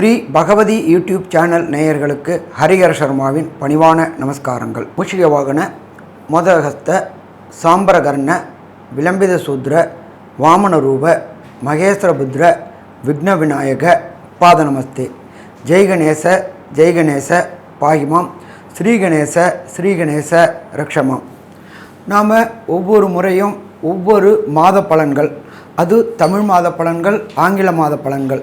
Sri Bhagavathi YouTube channel நேயர்களுக்கு ஹரிஹர சர்மாவின் பணிவான நமஸ்காரங்கள். மூஷிக வாகன மோதகஸ்த சாம்பரகர்ண விளம்பித சூத்ர வாமனரூப மகேஸ்வரபுத்ர விக்ன விநாயக பாத நமஸ்தே. ஜெய்கணேச ஜெய்கணேச பாகிமாம். ஸ்ரீகணேச ஸ்ரீகணேச ரக்ஷமாம். நாம் ஒவ்வொரு முறையும் ஒவ்வொரு மாத பலன்கள். அது தமிழ் மாத பலன்கள் ஆங்கில மாத பலன்கள்.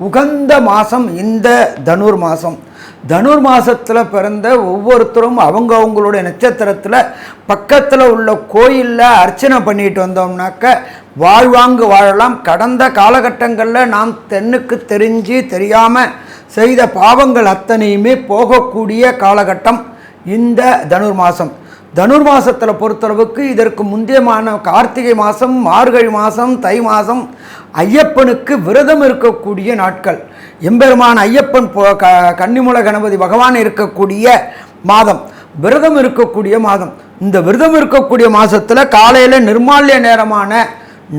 உகந்த மாதம் இந்த தனுர் மாதம் தனுர் மாதத்தில் பிறந்த ஒவ்வொருத்தரும் அவங்க அவங்களுடைய நட்சத்திரத்தில் பக்கத்தில் உள்ள கோயிலில் அர்ச்சனை பண்ணிட்டு வந்தோம்னாக்க வாழ்வாங்கு வாழலாம். கடந்த காலகட்டங்களில் நாம் தென்னுக்கு தெரிஞ்சு தெரியாமல் செய்த பாவங்கள் அத்தனையுமே போகக்கூடிய காலகட்டம் இந்த தனுர் மாதம் தனுர் மாதத்தில் பொறுத்தளவுக்கு இதற்கு முந்தியமான கார்த்திகை மாதம் மார்கழி மாதம் தை மாதம் ஐயப்பனுக்கு விரதம் இருக்கக்கூடிய நாட்கள். எம்பெருமான் ஐயப்பன் போ க கன்னிமுல கணபதி பகவான் இருக்கக்கூடிய மாதம். விரதம் இருக்கக்கூடிய மாதம். இந்த விரதம் இருக்கக்கூடிய மாதத்தில் காலையில் நிர்மால்ய நேரமான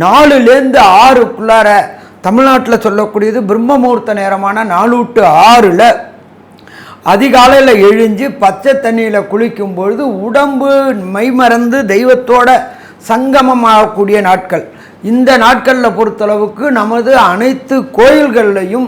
நாலுலேருந்து ஆறுக்குள்ளார தமிழ்நாட்டில் சொல்லக்கூடியது பிரம்மமூர்த்த நேரமான நாலு டு ஆறில் அதிகாலையில் எழுஞ்சு பச்சை தண்ணியில் குளிக்கும் பொழுது உடம்பு மைமறந்து தெய்வத்தோட சங்கமமாகக்கூடிய நாட்கள். இந்த நாட்களில் பொறுத்தளவுக்கு நமது அனைத்து கோயில்கள்லையும்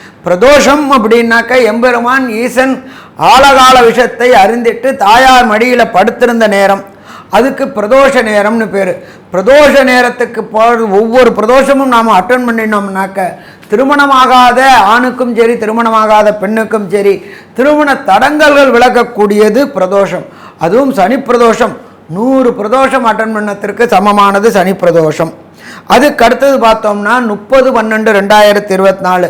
பிரதோஷம் அப்படின்னாக்க எம்பெருமான் ஈசன் ஆழகால விஷத்தை அறிந்திட்டு தாயார் மடியில் படுத்திருந்த நேரம். அதுக்கு பிரதோஷ நேரம்னு பேர். பிரதோஷ நேரத்துக்கு போ ஒவ்வொரு பிரதோஷமும் நாம் அட்டன் பண்ணினோம்னாக்க திருமணமாகாத ஆணுக்கும் சரி திருமணமாகாத பெண்ணுக்கும் சரி திருமண தடங்கல்கள் விளக்கக்கூடியது பிரதோஷம். அதுவும் சனி பிரதோஷம். நூறு பிரதோஷம் அட்டன் பண்ணத்திற்கு சமமானது சனி பிரதோஷம். அதுக்கு அடுத்தது பார்த்தோம்னா முப்பது பன்னெண்டு ரெண்டாயிரத்தி இருபத்தி நாலு.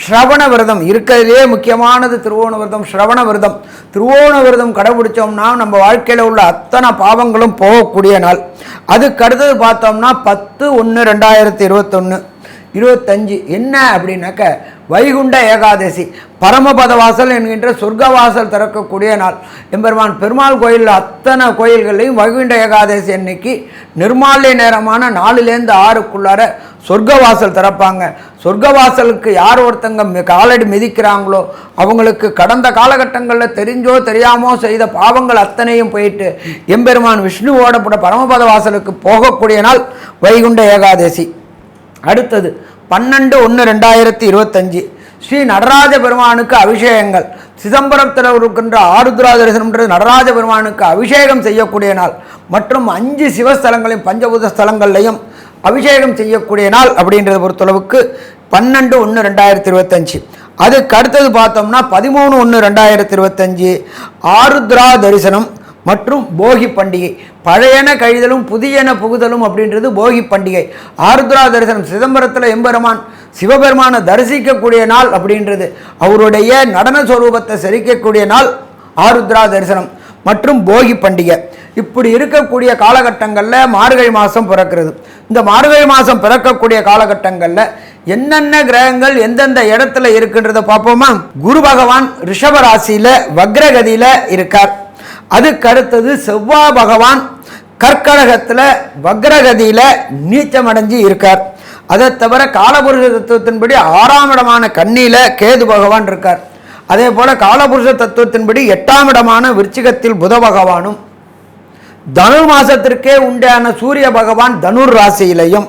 ஸ்ரவண விரதம். இருக்கிறதுலே முக்கியமானது திருவோண விரதம் ஸ்ரவண விரதம். திருவோண விரதம் கடைபிடிச்சோம்னா நம்ம வாழ்க்கையில் உள்ள அத்தனை பாவங்களும் போகக்கூடிய நாள். அதுக்கு அடுத்தது பார்த்தோம்னா பத்து ஒன்று ரெண்டாயிரத்தி இருபத்தொன்று இருபத்தஞ்சு. என்ன அப்படின்னாக்க வைகுண்ட ஏகாதசி. பரமபத வாசல் என்கின்ற சொர்க்கவாசல் திறக்கக்கூடிய நாள். எம்பெருமான் பெருமாள் கோயிலில் அத்தனை கோயில்கள்லையும் வைகுண்ட ஏகாதசி அன்னைக்கு நிர்மால்ய நேரமான நாலுலேருந்து ஆறுக்குள்ளார சொர்க்கவாசல் திறப்பாங்க. சொர்க்கவாசலுக்கு யார் ஒருத்தங்க மி- காலடி மிதிக்கிறாங்களோ அவங்களுக்கு கடந்த காலகட்டங்களில் தெரிஞ்சோ தெரியாமோ செய்த பாவங்கள் அத்தனையும் போயிட்டு எம்பெருமான் விஷ்ணுவோட கூட பரமபத வாசலுக்கு போகக்கூடிய நாள் வைகுண்ட ஏகாதசி. அடுத்தது பன்னெண்டு ஒன்று ரெண்டாயிரத்தி இருபத்தஞ்சு. ஸ்ரீ நடராஜ பெருமானுக்கு அபிஷேகங்கள். சிதம்பரத்தில் இருக்கின்ற ஆருத்ரா தரிசனம்ன்றது நடராஜ பெருமானுக்கு அபிஷேகம் செய்யக்கூடிய நாள் மற்றும் அஞ்சு சிவஸ்தலங்களையும் பஞ்சபூத ஸ்தலங்கள்லையும் அபிஷேகம் செய்யக்கூடிய நாள் அப்படின்றத பொறுத்தளவுக்கு பன்னெண்டு ஒன்று ரெண்டாயிரத்தி இருபத்தஞ்சு. அதுக்கு அடுத்தது பார்த்தோம்னா பதிமூணு ஒன்று ரெண்டாயிரத்தி இருபத்தஞ்சு. ஆருத்ரா தரிசனம் மற்றும் போகி பண்டிகை. பழையன கழிதலும் புதியன புகுதலும் அப்படின்றது போகி பண்டிகை. ஆருத்ரா தரிசனம் சிதம்பரத்தில் எம்பெருமான் சிவபெருமானை தரிசிக்கக்கூடிய நாள் அப்படின்றது. அவருடைய நடன சுரூபத்தை செரிக்கக்கூடிய நாள் ஆருத்ரா தரிசனம் மற்றும் போகி பண்டிகை. இப்படி இருக்கக்கூடிய காலகட்டங்களில் மார்கழி மாதம் பிறக்கிறது. இந்த மார்கழி மாதம் பிறக்கக்கூடிய காலகட்டங்களில் என்னென்ன கிரகங்கள் எந்தெந்த இடத்துல இருக்குன்றதை பார்ப்போமா? குரு பகவான் ரிஷப ராசியில இருக்கார். அதுக்கு அடுத்தது செவ்வாய் பகவான் கற்கடகத்தில் வக்ரகதியில் நீச்சமடைஞ்சு இருக்கார். அதை தவிர காலபுருஷ தத்துவத்தின்படி ஆறாம் இடமான கண்ணியில் கேது பகவான் இருக்கார். அதே போல் காலபுருஷ தத்துவத்தின்படி எட்டாம் இடமான விருச்சிகத்தில் புத பகவானும் தனுர் மாசத்திற்கே உண்டான சூரிய பகவான் தனுர் ராசியிலையும்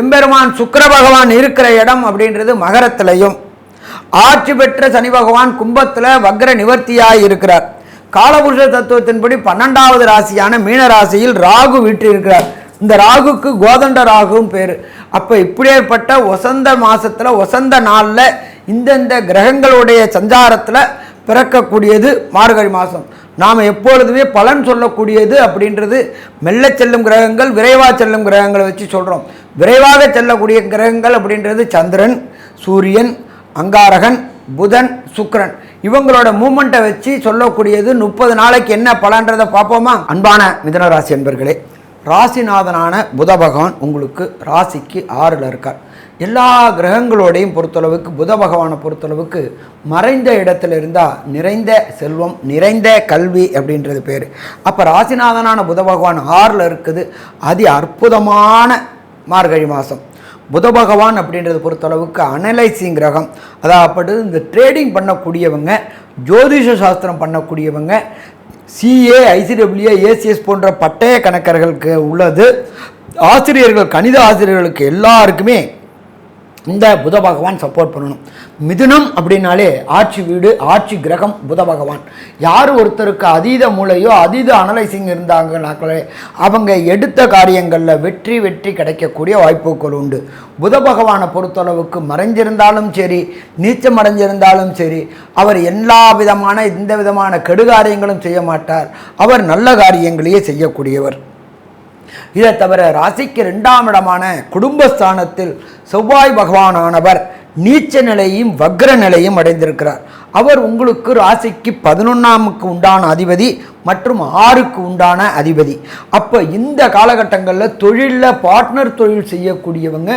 எம்பெருமான் சுக்கர பகவான் இருக்கிற இடம் அப்படின்றது மகரத்திலையும் ஆட்சி பெற்ற சனி பகவான் கும்பத்தில் வக்ர நிவர்த்தியாக இருக்கிறார். காலபுருஷ தத்துவத்தின்படி பன்னெண்டாவது ராசியான மீன ராசியில் ராகு வீற்றிருக்கிறார். இந்த ராகுக்கு கோதண்ட ராகுவும் பேர். அப்போ இப்படியேற்பட்ட வசந்த மாதத்தில் வசந்த நாளில் இந்தந்த கிரகங்களுடைய சஞ்சாரத்தில் பிறக்கக்கூடியது மார்கழி மாதம் நாம் எப்பொழுதுமே பலன் சொல்லக்கூடியது அப்படின்றது மெல்ல செல்லும் கிரகங்கள் விரைவாக செல்லும் கிரகங்களை வச்சு சொல்கிறோம் விரைவாக செல்லக்கூடிய கிரகங்கள் அப்படின்றது சந்திரன் சூரியன் அங்காரகன் புதன் சுக்கிரன். இவங்களோட மூமெண்ட்டை வச்சு சொல்லக்கூடியது முப்பது நாளைக்கு என்ன பலன்றதை பார்ப்போமா? அன்பான மிதன ராசி என்பர்களே ராசிநாதனான புத பகவான் உங்களுக்கு ராசிக்கு ஆறில் இருக்கார். எல்லா கிரகங்களோடையும் பொறுத்தளவுக்கு புத பகவானை பொறுத்தளவுக்கு மறைந்த இடத்துல இருந்தால் நிறைந்த செல்வம் நிறைந்த கல்வி அப்படின்றது பேர். அப்போ ராசிநாதனான புத பகவான் ஆறில் இருக்குது. அதி அற்புதமான மார்கழி மாதம் புத பகவான் அப்படின்றத பொறுத்தளவுக்கு அனலைசிங் கிரகம். அதாவது இந்த ட்ரேடிங் பண்ணக்கூடியவங்க ஜோதிஷ சாஸ்திரம் பண்ணக்கூடியவங்க சிஏ ஐசிடபிள்யூ ஏசிஎஸ் போன்ற பட்டய கணக்கர்களுக்கு உள்ளது. ஆசிரியர்கள் கணித ஆசிரியர்களுக்கு எல்லாருக்குமே இந்த புத பகவான் சப்போர்ட் பண்ணணும். மிதுனம் அப்படின்னாலே ஆட்சி வீடு ஆட்சி கிரகம் புத பகவான். யார் ஒருத்தருக்கு அதீத மூளையோ அதீத அனலைசிங் இருந்தாங்கனாக்களே அவங்க எடுத்த காரியங்களில் வெற்றி வெற்றி கிடைக்கக்கூடிய வாய்ப்புகள் உண்டு. புத பகவானை பொறுத்தளவுக்கு மறைஞ்சிருந்தாலும் சரி நீச்சம் அடைஞ்சிருந்தாலும் சரி அவர் எல்லா விதமான இந்த விதமான கெடுகாரியங்களும் செய்ய மாட்டார். அவர் நல்ல காரியங்களையே செய்யக்கூடியவர். இதை தவிர ராசிக்கு ரெண்டாம் இடமான குடும்பஸ்தானத்தில் செவ்வாய் பகவானானவர் நீச்ச நிலையும் வக்ர நிலையும் அடைந்திருக்கிறார். அவர் உங்களுக்கு ராசிக்கு பதினொன்றாமுக்கு உண்டான அதிபதி மற்றும் ஆறுக்கு உண்டான அதிபதி. அப்போ இந்த காலகட்டங்களில் தொழிலில் பார்ட்னர் தொழில் செய்யக்கூடியவங்க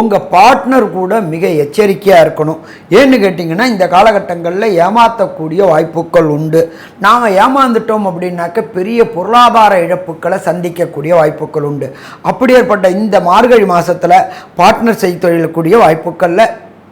உங்கள் பார்ட்னர் கூட மிக எச்சரிக்கையாக இருக்கணும். ஏன்னு கேட்டிங்கன்னா இந்த காலகட்டங்களில் ஏமாற்றக்கூடிய வாய்ப்புகள் உண்டு. நாம் ஏமாந்துட்டோம் அப்படின்னாக்க பெரிய பொருளாதார இழப்புகளை சந்திக்கக்கூடிய வாய்ப்புகள் உண்டு. அப்படி ஏற்பட்ட இந்த மார்கழி மாதத்தில் பார்ட்னர் செய்ய தொழிலக்கூடிய வாய்ப்புகளில்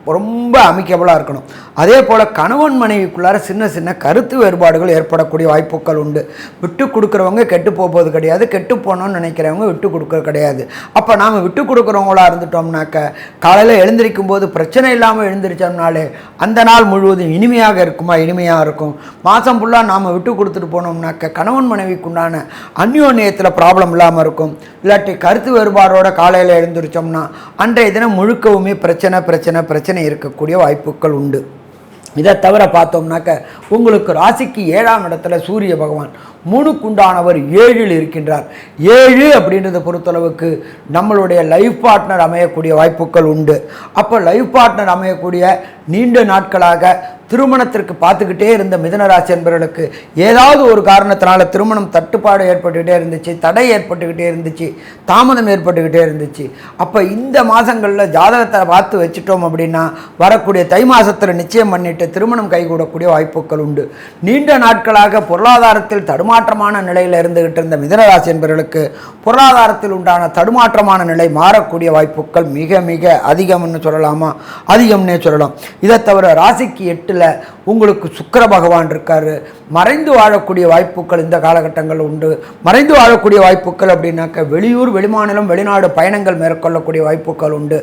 ரொம்ப அமிக்கபிளாக இருக்கணும். அதே போல் கணவன் மனைவிக்குள்ளார சின்ன சின்ன கருத்து வேறுபாடுகள் ஏற்படக்கூடிய வாய்ப்புகள் உண்டு. விட்டு கொடுக்குறவங்க கெட்டு போகிறது கிடையாது. கெட்டு போகணும்னு நினைக்கிறவங்க விட்டு கொடுக்குறது கிடையாது. அப்போ நாம் விட்டு கொடுக்குறவங்களா இருந்துட்டோம்னாக்க காலையில் எழுந்திருக்கும் போது பிரச்சனை இல்லாமல் எழுந்திரிச்சோம்னாலே அந்த நாள் முழுவதும் இனிமையாக இருக்குமா? இனிமையாக இருக்கும். மாதம் ஃபுல்லாக நாம் விட்டு கொடுத்துட்டு போனோம்னாக்க கணவன் மனைவிக்குண்டான அந்யோன்யத்தில் ப்ராப்ளம் இல்லாமல் இருக்கும். இல்லாட்டி கருத்து வேறுபாடோட காலையில் எழுந்திரிச்சோம்னா அன்றைய தினம் முழுக்கவுமே பிரச்சனை பிரச்சனை பிரச்சனை இருக்கக்கூடிய வாய்ப்புகள் உண்டு. இதை தவிர பார்த்தோம்னாக்க உங்களுக்கு ராசிக்கு ஏழாம் இடத்துல சூரிய பகவான் மூணுக்குண்டானவர் ஏழில் இருக்கின்றார். ஏழு அப்படின்றத பொறுத்தளவுக்கு நம்மளுடைய லைஃப் பார்ட்னர் அமையக்கூடிய வாய்ப்புகள் உண்டு. அப்போ லைஃப் பார்ட்னர் அமையக்கூடிய நீண்ட நாட்களாக திருமணத்திற்கு பார்த்துக்கிட்டே இருந்த மிதனராசி என்பவர்களுக்கு ஏதாவது ஒரு காரணத்தினால திருமணம் தட்டுப்பாடு ஏற்பட்டுக்கிட்டே இருந்துச்சு தடை ஏற்பட்டுக்கிட்டே இருந்துச்சு தாமதம் ஏற்பட்டுக்கிட்டே இருந்துச்சு. அப்போ இந்த மாதங்களில் ஜாதகத்தை பார்த்து வச்சுட்டோம் அப்படின்னா வரக்கூடிய தை மாதத்தில் நிச்சயம் பண்ணிட்டு திருமணம் கைகூடக்கூடிய வாய்ப்புகள் உண்டு. நீண்ட நாட்களாக பொருளாதாரத்தில் தடுமாற்றமான நிலையில் இருந்துகிட்டு இருந்த மிதனராசி என்பவர்களுக்கு பொருளாதாரத்தில் உண்டான தடுமாற்றமான நிலை மாறக்கூடிய வாய்ப்புகள் மிக மிக அதிகம்னு சொல்லலாமா? அதிகம்னே சொல்லலாம். இதை தவிர ராசிக்கு எட்டில் உங்களுக்கு சுக்கர பகவான் இருக்கார். மறைந்து வாழக்கூடிய வாய்ப்புகள் இந்த காலகட்டங்கள் உண்டு. மறைந்து வாழக்கூடிய வாய்ப்புகள் அப்படின்னாக்க வெளியூர் வெளிமாநிலம் வெளிநாடு பயணங்கள் மேற்கொள்ளக்கூடிய வாய்ப்புகள் உண்டு.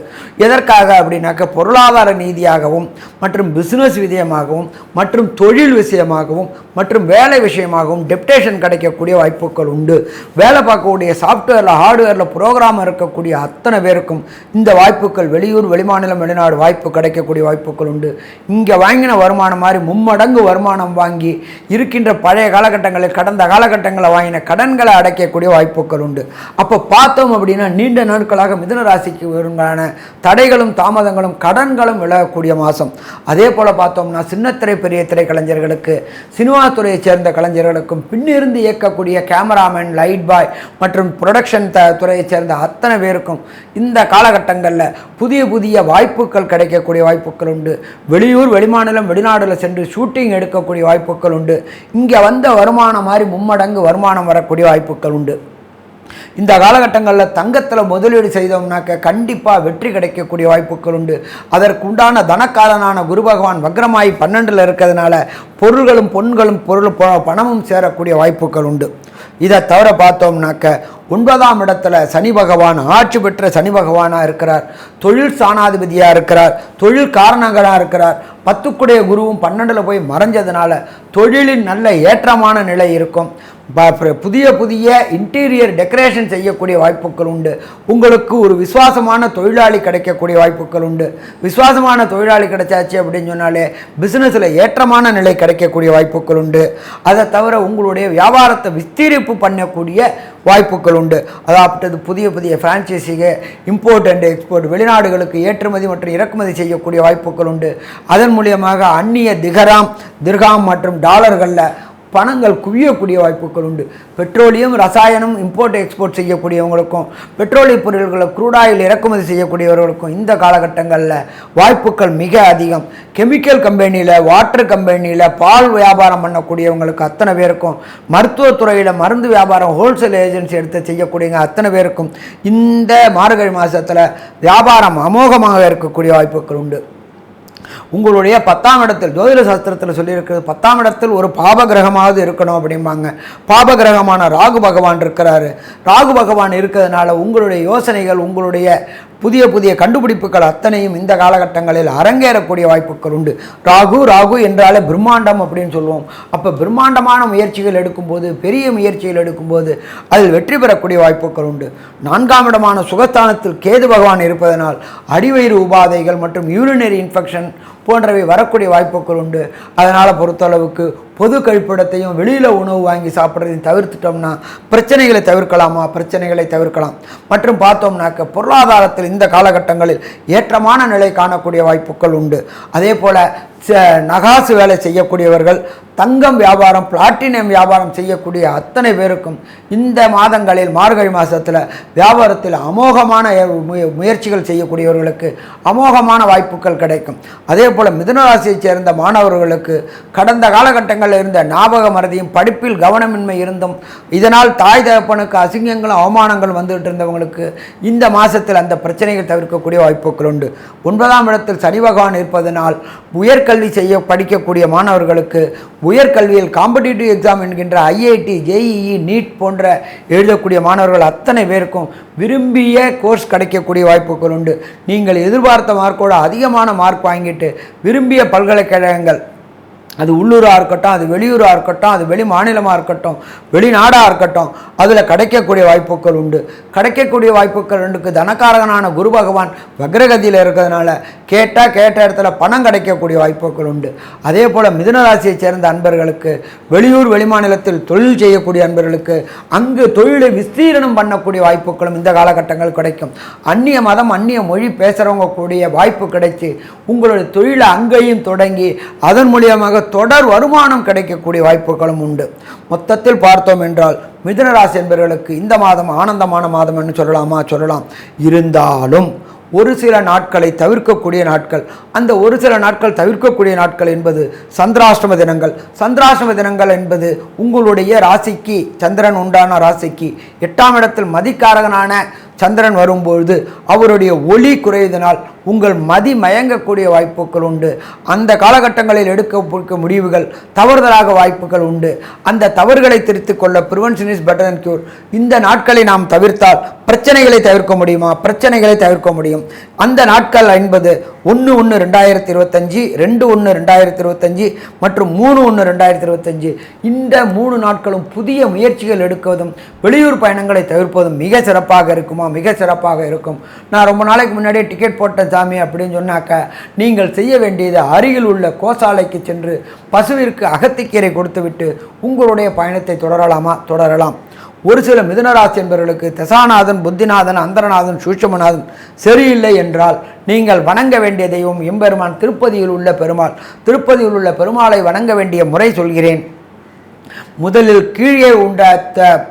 எதற்காக அப்படின்னாக்க பொருளாதார நீதியாகவும் மற்றும் பிஸ்னஸ் விஷயமாகவும் மற்றும் தொழில் விஷயமாகவும் மற்றும் வேலை விஷயமாகவும் டெப்டேஷன் கிடைக்கக்கூடிய வாய்ப்புகள் உண்டு. வேலை பார்க்கக்கூடிய சாஃப்ட்வேரில் ஹார்ட்வேரில் ப்ரோக்ராம் இருக்கக்கூடிய அத்தனை பேருக்கும் இந்த வாய்ப்புகள் வெளியூர் வெளிமாநிலம் வெளிநாடு வாய்ப்பு கிடைக்கக்கூடிய வாய்ப்புகள் உண்டு. இங்கே வாங்கின வருமானமாக மாதிரி மும்மடங்கு வருமானம் வாங்கி இருக்கின்ற பழைய காலகட்டங்களில் கடந்த காலகட்டங்களில் வாங்கின கடன்களை அடைக்கக்கூடிய வாய்ப்புகள் உண்டு. அப்போ பார்த்தோம் அப்படின்னா நீண்ட நாட்களாக மிதுன ராசிக்கு வருங்கான தடைகளும் தாமதங்களும் கடன்களும் விலகக்கூடிய மாதம். அதே போல் பார்த்தோம்னா சின்னத்திரை பெரிய திரை கலைஞர்களுக்கு சினிமா துறையைச் சேர்ந்த கலைஞர்களுக்கும் பின்னிருந்து இயக்கக்கூடிய கேமராமேன் லைட் பாய் மற்றும் ப்ரொடக்ஷன் த துறையைச் சேர்ந்த அத்தனை பேருக்கும் இந்த காலகட்டங்களில் புதிய புதிய வாய்ப்புகள் கிடைக்கக்கூடிய வாய்ப்புகள் உண்டு. வெளியூர் வெளிமாநிலம் வெளிநாடுல சென்று ஷூட்டிங் எடுக்கக்கூடிய வாய்ப்புகள் உண்டு. இங்கே வந்த வருமானம் மாதிரி மும்மடங்கு வருமானம் வரக்கூடிய வாய்ப்புகள் உண்டு. இந்த காலகட்டங்களில் தங்கத்தில் முதலீடு செய்தோம்னாக்க கண்டிப்பாக வெற்றி கிடைக்கக்கூடிய வாய்ப்புகள் உண்டு. அதற்குண்டான தனக்காரனான குரு பகவான் வக்ரமாயி பன்னெண்டில் இருக்கிறதுனால பொருள்களும் பொன்களும் பொருள் ப- பணமும் சேரக்கூடிய வாய்ப்புகள் உண்டு. இதை தவிர பார்த்தோம்னாக்க ஒன்பதாம் இடத்துல சனி பகவான் ஆட்சி பெற்ற சனி பகவானாக இருக்கிறார். தொழில் சாணாதிபதியாக இருக்கிறார். தொழில் காரணங்களாக இருக்கிறார். பத்துக்குடைய குருவும் பன்னெண்டில் போய் மறைஞ்சதுனால தொழிலின் நல்ல ஏற்றமான நிலை இருக்கும். பிற- புதிய புதிய இன்டீரியர் டெக்கரேஷன் செய்யக்கூடிய வாய்ப்புகள் உண்டு. உங்களுக்கு ஒரு விசுவாசமான தொழிலாளி கிடைக்கக்கூடிய வாய்ப்புகள் உண்டு. விசுவாசமான தொழிலாளி கிடைச்சாச்சு அப்படின்னு சொன்னாலே பிஸ்னஸில் ஏற்றமான நிலை கிடைக்கக்கூடிய வாய்ப்புகள் உண்டு. அதை தவிர உங்களுடைய வியாபாரத்தை விஸ்தீரிப்பு பண்ணக்கூடிய வாய்ப்புகள் உண்டு. அதாவது புதிய புதிய ஃப்ரான்ச்சைசிக்கு இம்போர்ட் அண்ட் எக்ஸ்போர்ட் வெளிநாடுகளுக்கு ஏற்றுமதி மற்றும் இறக்குமதி செய்யக்கூடிய வாய்ப்புகள் உண்டு. அதன் மூலியமாக அந்நிய திகராம் திர்காம் மற்றும் டாலர்களில் பணங்கள் குவியக்கூடிய வாய்ப்புகள் உண்டு. பெட்ரோலியம் ரசாயனம் இம்போர்ட் எக்ஸ்போர்ட் செய்யக்கூடியவங்களுக்கும் பெட்ரோலிய பொருட்களை குரூடாயில் இறக்குமதி செய்யக்கூடியவர்களுக்கும் இந்த காலகட்டங்களில் வாய்ப்புகள் மிக அதிகம். கெமிக்கல் கம்பெனியில் வாட்டர் கம்பெனியில் பால் வியாபாரம் பண்ணக்கூடியவங்களுக்கு அத்தனை பேருக்கும் மருத்துவத்துறையில் மருந்து வியாபாரம் ஹோல்சேல் ஏஜென்சி எடுத்து செய்யக்கூடியவங்க அத்தனை பேருக்கும் இந்த மார்கழி மாதத்தில் வியாபாரம் அமோகமாக இருக்கக்கூடிய வாய்ப்புகள் உண்டு. உங்களுடைய பத்தாம் இடத்தில் ஜோதிட சாஸ்திரத்தில் சொல்லியிருக்கிறது பத்தாம் இடத்தில் ஒரு பாப கிரகமாவது இருக்கணும் அப்படிம்பாங்க. பாப கிரகமான ராகு பகவான் இருக்கிறாரு. ராகு பகவான் இருக்கிறதுனால உங்களுடைய யோசனைகள் உங்களுடைய புதிய புதிய கண்டுபிடிப்புகள் அத்தனையும் இந்த காலகட்டங்களில் அரங்கேறக்கூடிய வாய்ப்புகள் உண்டு. ராகு ராகு என்றாலே பிரம்மாண்டம் அப்படின்னு சொல்லுவோம். அப்போ பிரம்மாண்டமான முயற்சிகள் எடுக்கும்போது பெரிய முயற்சிகள் எடுக்கும்போது அதில் வெற்றி பெறக்கூடிய வாய்ப்புகள் உண்டு. நான்காம் இடமான சுகஸ்தானத்தில் கேது பகவான் இருப்பதனால் அடிவயிறு உபாதைகள் மற்றும் யூரினரி இன்ஃபெக்ஷன் போன்றவை வரக்கூடிய வாய்ப்புகள் உண்டு. அதனால் பொறுத்தளவுக்கு பொது கழிப்பிடத்தையும் வெளியில் உணவு வாங்கி சாப்பிட்றதையும் தவிர்த்துட்டோம்னா பிரச்சனைகளை தவிர்க்கலாமா? பிரச்சனைகளை தவிர்க்கலாம். மற்றும் பார்த்தோம்னாக்க பொருளாதாரத்தில் இந்த காலகட்டங்களில் ஏற்றமான நிலை காணக்கூடிய வாய்ப்புகள் உண்டு. அதே போல் நகாசு வேலை செய்யக்கூடியவர்கள் தங்கம் வியாபாரம் பிளாட்டினம் வியாபாரம் செய்யக்கூடிய அத்தனை பேருக்கும் இந்த மாதங்களில் மார்கழி மாதத்தில் வியாபாரத்தில் அமோகமான முயற்சிகள் செய்யக்கூடியவர்களுக்கு அமோகமான வாய்ப்புகள் கிடைக்கும். அதே போல் மிதுனராசியைச் சேர்ந்த மாணவர்களுக்கு கடந்த காலகட்டங்களில் இருந்த ஞாபக மறதியும் படிப்பில் கவனமின்மை இருந்தும் இதனால் தாய் தகப்பனுக்கு அசிங்கங்களும் அவமானங்களும் வந்துகிட்டு இருந்தவங்களுக்கு இந்த மாதத்தில் அந்த பிரச்சனைகள் தவிர்க்கக்கூடிய வாய்ப்புகள் உண்டு. ஒன்பதாம் இடத்தில் சனி பகவான் இருப்பதனால் உயர்கல்வி செய்ய படிக்கக்கூடிய மாணவர்களுக்கு உயர்கல்வியில் காம்படிட்டிவ் எக்ஸாம் என்கின்ற ஐஐடி ஜேஇஇ நீட் போன்ற எழுதக்கூடிய மாணவர்கள் அத்தனை பேருக்கும் விரும்பிய கோர்ஸ் கிடைக்கக்கூடிய வாய்ப்புகள் உண்டு. நீங்கள் எதிர்பார்த்த மார்க்கோட அதிகமான மார்க் வாங்கிட்டு விரும்பிய பல்கலைக்கழகங்கள் அது உள்ளூராக இருக்கட்டும் அது வெளியூராக இருக்கட்டும் அது வெளி மாநிலமாக இருக்கட்டும் வெளிநாடாக இருக்கட்டும் அதில் கிடைக்கக்கூடிய வாய்ப்புகள் உண்டு. கிடைக்கக்கூடிய வாய்ப்புகள் உண்டுக்கு தனக்காரகனான குரு பகவான் வக்ரகதியில் இருக்கிறதுனால கேட்டால் கேட்ட இடத்துல பணம் கிடைக்கக்கூடிய வாய்ப்புகள் உண்டு. அதே போல் மிதுனராசியைச் சேர்ந்த அன்பர்களுக்கு வெளியூர் வெளிமாநிலத்தில் தொழில் செய்யக்கூடிய அன்பர்களுக்கு அங்கு தொழிலை விஸ்தீரணம் பண்ணக்கூடிய வாய்ப்புகளும் இந்த காலகட்டங்கள் கிடைக்கும். அந்நிய மதம் அந்நிய மொழி பேசுகிறவங்க கூடிய வாய்ப்பு கிடைச்சி உங்களுடைய தொழிலை அங்கேயும் தொடங்கி அதன் மூலியமாக தொடர் வருமானம் கிடைக்கக்கூடிய வாய்ப்புகளும் உண்டு. மொத்தத்தில் பார்த்தோம் என்றால் மிதுனராசி என்பவர்களுக்கு இந்த மாதம் ஆனந்தமான மாதம் என்று சொல்லலாமா? சொல்லலாம். இருந்தாலும் ஒரு சில நாட்களை தவிர்க்கக்கூடிய நாட்கள். அந்த ஒரு சில நாட்கள் தவிர்க்கக்கூடிய நாட்கள் என்பது சந்திராஷ்டம தினங்கள். சந்திராஷ்டம தினங்கள் என்பது உங்களுடைய ராசிக்கு சந்திரன் உண்டான ராசிக்கு எட்டாம் இடத்தில் மதிக்காரகனான சந்திரன் வரும்பொழுது அவருடைய ஒளி குறைவதனால் உங்கள் மதி மயங்கக்கூடிய வாய்ப்புகள் உண்டு. அந்த காலகட்டங்களில் எடுக்க முடிவுகள் தவறுதலாக வாய்ப்புகள் உண்டு. அந்த தவறுகளை திருத்திக் கொள்ள prevention is better than cure இந்த நாட்களை நாம் தவிர்த்தால் பிரச்சனைகளை தவிர்க்க முடியுமா? பிரச்சனைகளை தவிர்க்க முடியும். அந்த நாட்கள் என்பது ஒன்று ஒன்று ரெண்டாயிரத்தி இருபத்தஞ்சி ரெண்டு ஒன்று ரெண்டாயிரத்தி இருபத்தஞ்சி மற்றும் மூணு ஒன்று ரெண்டாயிரத்தி இருபத்தஞ்சி. இந்த மூணு நாட்களும் புதிய முயற்சிகள் எடுக்குவதும் வெளியூர் பயணங்களை தவிர்ப்பதும் மிக சிறப்பாக இருக்குமா? மிக சிறப்பாக இருக்கும். நான் ரொம்ப நாளைக்கு முன்னாடியே டிக்கெட் போட்ட சாமி அப்படின்னு சொன்னாக்க நீங்கள் செய்ய வேண்டியது அருகில் உள்ள கோசாலைக்கு சென்று பசுவிற்கு அகத்திக்கீரை கொடுத்துவிட்டு உங்களுடைய பயணத்தை தொடரலாமா? தொடரலாம். ஒரு சில மிதுனராசி என்பவர்களுக்கு தசாநாதன் புத்திநாதன் அந்தரநாதன் சூட்சமநாதன் சரியில்லை என்றால் நீங்கள் வணங்க வேண்டிய தெய்வம் எம்பெருமான் திருப்பதியில் உள்ள பெருமாள். திருப்பதியில் உள்ள பெருமாளை வணங்க வேண்டிய முறை சொல்கிறேன். முதலில் கீழே உண்ட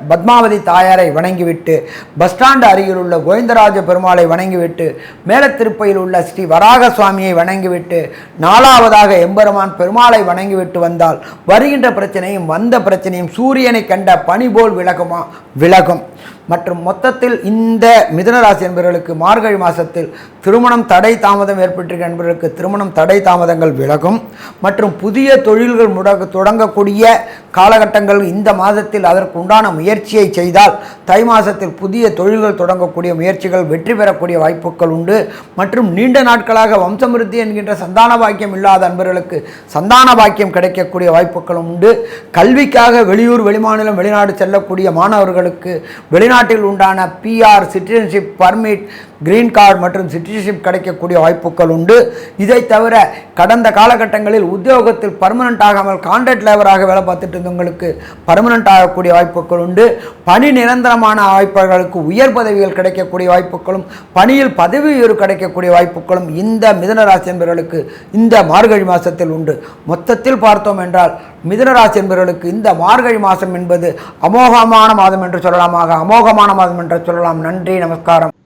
பத்மாவதி தாயாரை வணங்கிவிட்டு பஸ் ஸ்டாண்டு அருகில் உள்ள கோவிந்தராஜ பெருமாளை வணங்கிவிட்டு மேலத்திருப்பையில் உள்ள ஸ்ரீ வராக சுவாமியை வணங்கிவிட்டு நாலாவதாக எம்பெருமான் பெருமாளை வணங்கிவிட்டு வந்தால் வருகின்ற பிரச்சனையும் வந்த பிரச்சனையும் சூரியனை கண்ட பனி போல் விலகுமா? விலகும். மற்றும் மொத்தத்தில் இந்த மிதனராசி என்பவர்களுக்கு மார்கழி மாதத்தில் திருமணம் தடை தாமதம் ஏற்பட்டிருக்க என்பவர்களுக்கு திருமணம் தடை தாமதங்கள் விலகும். மற்றும் புதிய தொழில்கள் முடக்க தொடங்கக்கூடிய காலகட்டங்கள் இந்த மாதத்தில் அதற்கு உண்டான முயற்சியை செய்தால் தை மாதத்தில் புதிய தொழில்கள் தொடங்கக்கூடிய முயற்சிகள் வெற்றி பெறக்கூடிய வாய்ப்புகள் உண்டு. மற்றும் நீண்ட நாட்களாக வம்சமிருத்தி என்கின்ற சந்தான பாக்கியம் இல்லாத அன்பர்களுக்கு சந்தான பாக்கியம் கிடைக்கக்கூடிய வாய்ப்புகளும் உண்டு. கல்விக்காக வெளியூர் வெளிமாநிலம் வெளிநாடு செல்லக்கூடிய மாணவர்களுக்கு வெளிநாடு தமிழ்நாட்டில் உண்டான PR citizenship permit green card மற்றும் சிட்டிசன்ஷிப் கிடைக்கக்கூடிய வாய்ப்புகள் உண்டு. இதை தவிர கடந்த காலகட்டங்களில் உத்தியோகத்தில் பர்மனண்ட் ஆகாமல் கான்ட்ராக்ட் லேபராக வேலை பார்த்துட்டு இருந்தவங்களுக்கு பர்மனண்ட் ஆகக்கூடிய வாய்ப்புகள் உண்டு. பணி நிரந்தரமான வாய்ப்புகளுக்கு உயர் பதவிகள் கிடைக்கக்கூடிய வாய்ப்புகளும் பணியில் பதவி உயர்வு கிடைக்கக்கூடிய வாய்ப்புகளும் இந்த மிதனராசி என்பவர்களுக்கு இந்த மார்கழி மாதத்தில் உண்டு. மொத்தத்தில் பார்த்தோம் என்றால் மிதனராசி என்பவர்களுக்கு இந்த மார்கழி மாதம் என்பது அமோகமான மாதம் என்று சொல்லலாமாக அமோகமான மாதம் என்று சொல்லலாம். நன்றி நமஸ்காரம்.